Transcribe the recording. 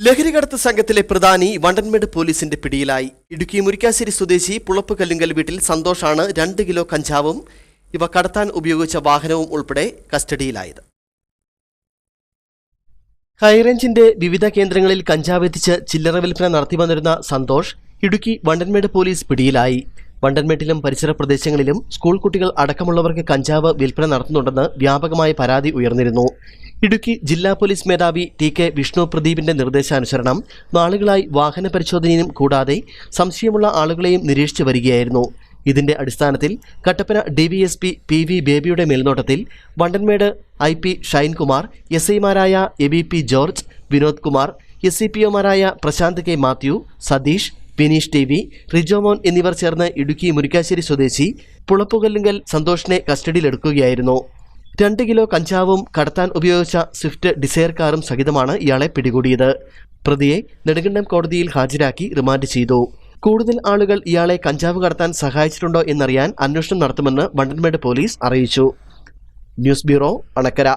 ലഹരികടത്ത് സംഘത്തിലെ പ്രധാനി വണ്ടൻമേട് പോലീസിന്റെ പിടിയിലായി. ഇടുക്കി മുരിക്കാശ്ശേരി സ്വദേശി പുളപ്പ് കല്ലുങ്കൽ വീട്ടിൽ സന്തോഷാണ് രണ്ട് കിലോ കഞ്ചാവും ഇവ കടത്താൻ ഉപയോഗിച്ച വാഹനവും ഉൾപ്പെടെ കസ്റ്റഡിയിലായത്. ഹൈറേഞ്ചിന്റെ വിവിധ കേന്ദ്രങ്ങളിൽ കഞ്ചാവ് എത്തിച്ച് ചില്ലറ വിൽപ്പന നടത്തി വന്നിരുന്ന സന്തോഷ് ഇടുക്കി വണ്ടൻമേട് പോലീസ് പിടിയിലായി. വണ്ടൻമേട്ടിലും പരിസര പ്രദേശങ്ങളിലും സ്കൂൾ കുട്ടികൾ അടക്കമുള്ളവർക്ക് കഞ്ചാവ് വിൽപ്പന നടത്തുന്നുണ്ടെന്ന് വ്യാപകമായ പരാതി ഉയർന്നിരുന്നു. ഇടുക്കി ജില്ലാ പോലീസ് മേധാവി ടി കെ വിഷ്ണു പ്രദീപിന്റെ നിർദ്ദേശാനുസരണം നാളുകളായി വാഹന പരിശോധനയും കൂടാതെ സംശയമുള്ള ആളുകളെയും നിരീക്ഷിച്ചു വരികയായിരുന്നു. ഇതിന്റെ അടിസ്ഥാനത്തിൽ Kattappana D V S P P V ബേബിയുടെ മേൽനോട്ടത്തിൽ Vandanmedu I P Shinekumar S ഐമാരായ A B P George Vinod Kumar S C P ഒമാരായ Prashanth K Mathew Satheesh Vineesh T V Rijomon എന്നിവർ ചേർന്ന് ഇടുക്കി മുരിക്കാശ്ശേരി സ്വദേശി പുളപ്പുകല്ലുങ്കൽ സന്തോഷിനെ കസ്റ്റഡിയിലെടുക്കുകയായിരുന്നു. രണ്ട് കിലോ കഞ്ചാവും കടത്താൻ ഉപയോഗിച്ച സ്വിഫ്റ്റ് ഡിസയർ കാറും സഹിതമാണ് ഇയാളെ പിടികൂടിയത്. പ്രതിയെ നെടുങ്കണ്ടം കോടതിയിൽ ഹാജരാക്കി റിമാൻഡ് ചെയ്തു. കൂടുതൽ ആളുകൾ ഇയാളെ കഞ്ചാവ് കടത്താൻ സഹായിച്ചിട്ടുണ്ടോ എന്നറിയാൻ അന്വേഷണം നടത്തുമെന്ന് വണ്ടൻമേട് പോലീസ് അറിയിച്ചു. News bureau Anakkara.